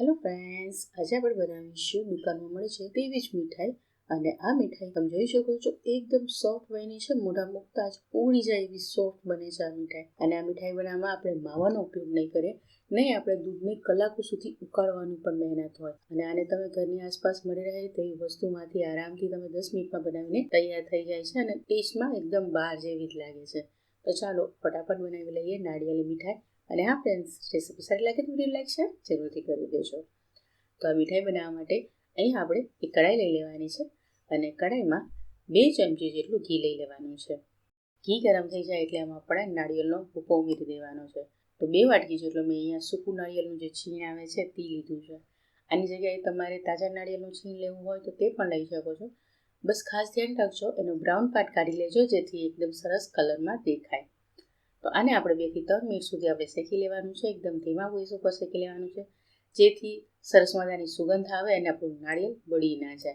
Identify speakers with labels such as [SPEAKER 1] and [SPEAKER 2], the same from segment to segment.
[SPEAKER 1] Hello friends આજે આપણે બનાવીશું દુકાનમાં મળે છે તેવી જ મીઠાઈ અને આ મીઠાઈ તમે જોઈ શકો છો, એકદમ સોફ્ટ બની છે, મોઢા મૂકતા જ ઉડી જાય એવી સોફ્ટ બને છે આ મીઠાઈ. અને આ મીઠાઈ બનાવવામાં આપણે માવાનો ઉપયોગ નહીં કરીએ, નહીં, આપણે દૂધને કલાકો સુધી ઉકાળવાની પણ મહેનત હોય. અને આને તમે ઘરની આસપાસ મળી રહે તેવી વસ્તુમાંથી આરામથી તમે દસ મિનિટમાં બનાવીને તૈયાર થઈ જાય છે અને ટેસ્ટમાં એકદમ બહાર જેવી જ લાગે છે. તો ચાલો, ફટાફટ બનાવી લઈએ નાળિયેરી મીઠાઈ. અને હા ફ્રેન્ડ્સ રેસીપી સારી લાગે તો વીડિયો લાઈક છે જરૂરથી કરી દેજો. તો આ મીઠાઈ બનાવવા માટે અહીં આપણે એક કઢાઈ લઈ લેવાની છે અને કઢાઈમાં બે ચમચી જેટલું ઘી લઈ લેવાનું છે. ઘી ગરમ થઈ જાય એટલે આમાં આપણે નાળિયેરનો ભૂકો ઉમેરી દેવાનો છે. તો બે વાટકી જેટલું મેં અહીંયા સૂકું નાળિયેરનું જે છીણ આવે છે તે લીધું છે. આની જગ્યાએ તમારે તાજા નાળિયેરનું છીણ લેવું હોય તો તે પણ લઈ શકો છો. બસ ખાસ ધ્યાન રાખજો, એનો બ્રાઉન પાર્ટ કાઢી લેજો જેથી એકદમ સરસ કલરમાં દેખાય. તો આને આપણે બેથી ત્રણ મિનિટ સુધી આપણે શેકી લેવાનું છે. એકદમ ધીમા ગેસ ઉપર શેકી લેવાનું છે. જેથી સરસ મજાની સુગંધ આવે અને આપણું નાળિયેર બળી ના જાય.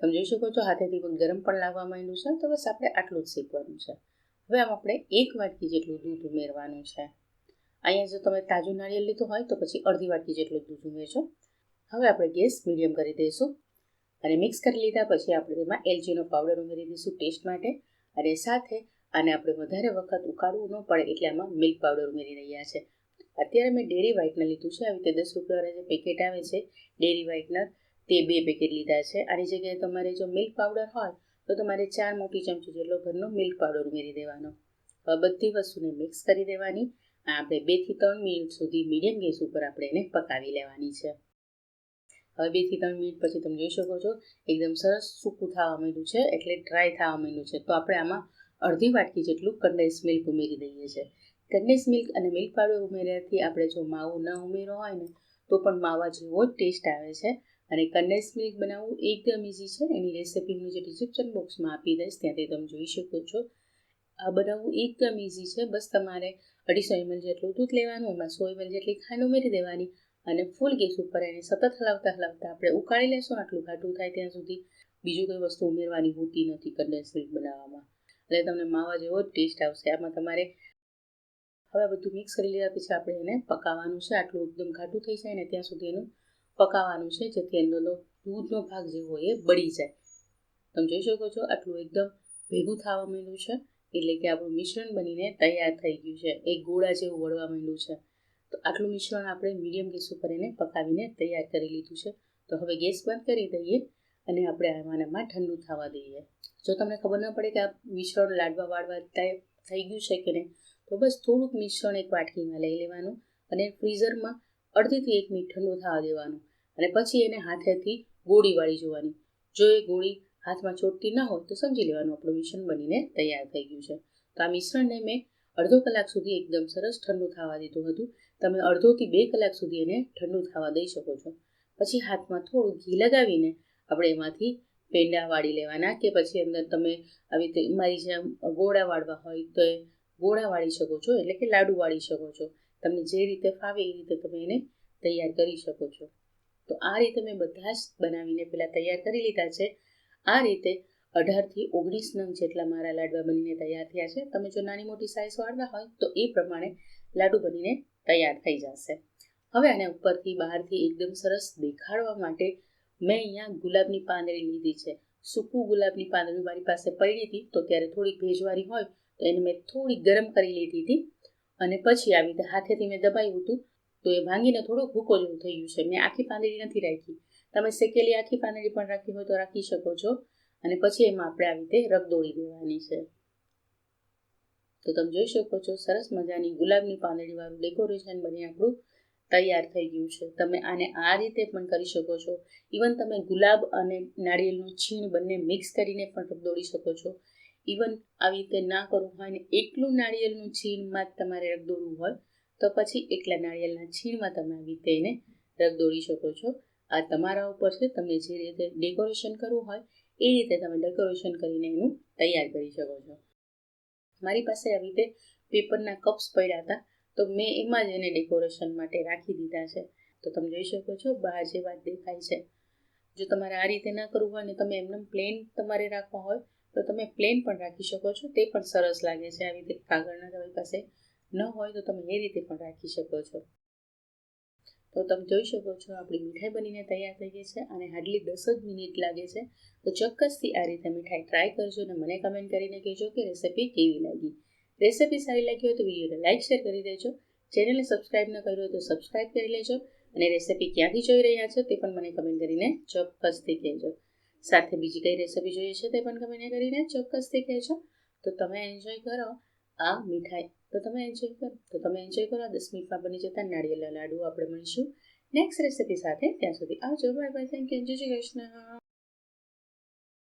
[SPEAKER 1] તમે જોઈ શકો છો, હાથેથી પણ ગરમ પણ લાગવા માંડ્યું છે. તો બસ આપણે આટલું જ શેકવાનું છે. હવે આમ આપણે એક વાટકી જેટલું દૂધ ઉમેરવાનું છે. અહીંયા જો તમે તાજું નાળિયેર લીધું હોય તો પછી અડધી વાટકી જેટલું દૂધ ઉમેરજો. હવે આપણે ગેસ મીડિયમ કરી દઈશું. અને મિક્સ કરી લીધા પછી આપણે તેમાં એલચીનો પાવડર ઉમેરી દઈશું ટેસ્ટ માટે. અને સાથે અને આપણે વધારે વખત ઉકાળવું ન પડે એટલે આમાં મિલ્ક પાવડર ઉમેરી રહ્યા છે. અત્યારે મેં ડેરી વ્હાઇટનર લીધું છે. આવી રીતે દસ રૂપિયાવાળા જે પેકેટ આવે છે ડેરી વ્હાઇટનર તે બે પેકેટ લીધા છે. આની જગ્યાએ તમારે જો મિલ્ક પાવડર હોય, તો તમારે ચાર મોટી ચમચી જેટલો ઘરનો મિલ્ક પાવડર ઉમેરી દેવાનો. હવે બધી વસ્તુને મિક્સ કરી દેવાની. આપણે બેથી ત્રણ મિનિટ સુધી મીડિયમ ગેસ ઉપર આપણે એને પકાવી લેવાની છે. હવે બેથી ત્રણ મિનિટ પછી તમે જોઈ શકો છો, એકદમ સરસ સૂકું થવા માંડ્યું છે, એટલે ડ્રાય થવા માંડ્યું છે. તો આપણે આમાં અડધી વાટકી જેટલું કન્ડેન્સ મિલ્ક ઉમેરી દઈએ છીએ. કન્ડેન્સ મિલ્ક અને મિલ્ક પાવડર ઉમેર્યાથી આપણે જો માવો ન ઉમેરો હોય ને, તો પણ માવા જેવો જ ટેસ્ટ આવે છે. અને કન્ડેન્સ મિલ્ક બનાવવું એકદમ ઇઝી છે. એની રેસિપી હું જે ડિસ્ક્રિપ્શન બોક્સમાં આપી દઈશ. ત્યાંથી તમે જોઈ શકો છો. આ બનાવવું એકદમ ઇઝી છે. બસ તમારે અઢીસો એમએલ જેટલું દૂધ લેવાનું, એમાં સો એમએલ જેટલી ખાંડ ઉમેરી દેવાની અને ફૂલ ગેસ ઉપર એને સતત હલાવતા હલાવતા આપણે ઉકાળી લેશું. આટલું ઘાટું થાય ત્યાં સુધી બીજું કોઈ વસ્તુ ઉમેરવાની હોતી નથી કન્ડેન્સ મિલ્ક બનાવવામાં. એટલે તમને માવા જેવો ટેસ્ટ આવશે. આમાં તમારે હવે બધું મિક્સ કરી લીધા પછી આપણે એને પકાવવાનું છે. આટલું એકદમ ઘાટું થઈ જાય ને ત્યાં સુધી એનું પકાવવાનું છે, જેથી એનો દૂધનો ભાગ જે હોય એ બળી જાય. તમે જોઈ શકો છો, આટલું એકદમ ભેગું થવા માંડ્યું છે. એટલે કે આપણું મિશ્રણ બનીને તૈયાર થઈ ગયું છે. એ ગોળા જેવું વળવા માંડ્યું છે. તો આટલું મિશ્રણ આપણે મીડિયમ ગેસ ઉપર એને પકાવીને તૈયાર કરી લીધું છે. તો હવે ગેસ બંધ કરી દઈએ. અને આપણે આમાંનામાં ઠંડુ થવા દઈએ. જો તમને ખબર ન પડે કે આ મિશ્રણ લાડવા વાળવા થઈ ગયું છે કે નહીં, તો બસ થોડુંક મિશ્રણ એક વાટકીમાં લઈ લેવાનું અને ફ્રીઝરમાં અડધીથી એક મિનિટ ઠંડુ થવા દેવાનું અને પછી એને હાથેથી ગોળી વાળી જોવાની. જો એ ગોળી હાથમાં ચોટતી ના હોય તો સમજી લેવાનું, આપણું મિશ્રણ બનીને તૈયાર થઈ ગયું છે. તો આ મિશ્રણને મેં અડધો કલાક સુધી એકદમ સરસ ઠંડુ થવા દીધું હતું. તમે અડધોથી બે કલાક સુધી એને ઠંડુ થવા દઈ શકો છો. પછી હાથમાં થોડું ઘી લગાવીને આપણે એમાંથી પેંડા વાળી લેવાના કે પછી અંદર તમે આવી રીતે મારી જેમ ગોળા વાળવા હોય તો એ ગોળા વાળી શકો છો, એટલે કે લાડુ વાળી શકો છો. તમને જે રીતે ફાવે એ રીતે તમે એને તૈયાર કરી શકો છો. તો આ રીતે મેં બધા જ બનાવીને પહેલાં તૈયાર કરી લીધા છે. આ રીતે અઢારથી ઓગણીસ નંગ જેટલા મારા લાડવા બનીને તૈયાર થયા છે. તમે જો નાની મોટી સાઇઝ વાળવા હોય તો એ પ્રમાણે લાડુ બનીને તૈયાર થઈ જશે. હવે આને ઉપરથી બહારથી એકદમ સરસ દેખાડવા માટે મેં અહીંયા ગુલાબની પાંદડી લીધી છે. સૂકું ગુલાબની પાંદડી મારી પાસે પડી હતી, તો ત્યારે થોડીક ભેજવાળી હોય, તો એને મેં થોડી ગરમ કરી લીધી હતી. અને પછી આવી રીતે હાથેથી મેં દબાવ્યું હતું, તો એ ભાંગીને થોડુંક ભૂકો જેવું થઈ છે. મેં આખી પાંદડી નથી રાખી. તમે શેકેલી આખી પાંદડી પણ રાખી હોય તો રાખી શકો છો. અને પછી એમાં આપણે આવી રીતે રગદોળી દેવાની છે. તો તમે જોઈ શકો છો, સરસ મજાની ગુલાબની પાંદડીવાળું ડેકોરેશન બની આપણું. તૈયાર થઈ ગયું છે. તમે આને આ રીતે પણ કરી શકો છો. ઇવન તમે ગુલાબ અને નાળિયેરનું છીણ બંને મિક્સ કરીને પણ રગદોળી શકો છો. ઇવન આવી રીતે ના કરવું હોય ને એકલું નાળિયેરનું છીણમાં જ તમારે રગદોળવું હોય, તો પછી એકલા નાળિયેરના છીણમાં તમે આવી રીતે એને રગદોળી શકો છો. આ તમારા ઉપર છે. તમે જે રીતે ડેકોરેશન કરવું હોય, એ રીતે તમે ડેકોરેશન કરીને એનું તૈયાર કરી શકો છો. મારી પાસે આવી રીતે પેપરના કપ્સ પડ્યા હતા. તો મેં એમાં જ એને ડેકોરેશન માટે રાખી દીધા છે. તો તમે જોઈ શકો છો, બહાર જે વાત દેખાય છે. જો તમારે આ રીતે ના કરવું હોય ને તમે એમને પ્લેન તમારે રાખવા હોય, તો તમે પ્લેન પણ રાખી શકો છો. તે પણ સરસ લાગે છે આવી રીતે કાગળના તમારી પાસે ન હોય તો તમે એ રીતે પણ રાખી શકો છો. તો તમે જોઈ શકો છો, આપણી મીઠાઈ બનીને તૈયાર થઈ ગઈ છે અને હાર્ડલી દસ જ મિનિટ લાગે છે. તો ચોક્કસથી આ રીતે મીઠાઈ ટ્રાય કરજો અને મને કમેન્ટ કરીને કહેજો કે રેસિપી કેવી લાગી. રેસિપી સારી લાગી હોય તો વિડીયોને લાઇક શેર કરી દેજો. ચેનલને સબસ્ક્રાઈબ ન કર્યું હોય તો સબસ્ક્રાઈબ કરી લેજો અને રેસિપી ક્યાંથી જોઈ રહ્યા છો તે પણ મને કમેન્ટ કરીને ચોક્કસથી કહેજો. સાથે બીજી કઈ રેસિપી જોઈએ છે તે પણ કમેન્ટ કરીને ચોક્કસથી કહેજો. તો તમે એન્જોય કરો આ મીઠાઈ. તો તમે એન્જોય કરો. તો તમે એન્જોય કરો દસ મિનિટમાં બની જતા નાળિયેલા લાડુ આપણે મળીશું. નેક્સ્ટ રેસિપી સાથે ત્યાં સુધી આવજો. બાય બાય થેન્ક યુ જય શ્રી કૃષ્ણ.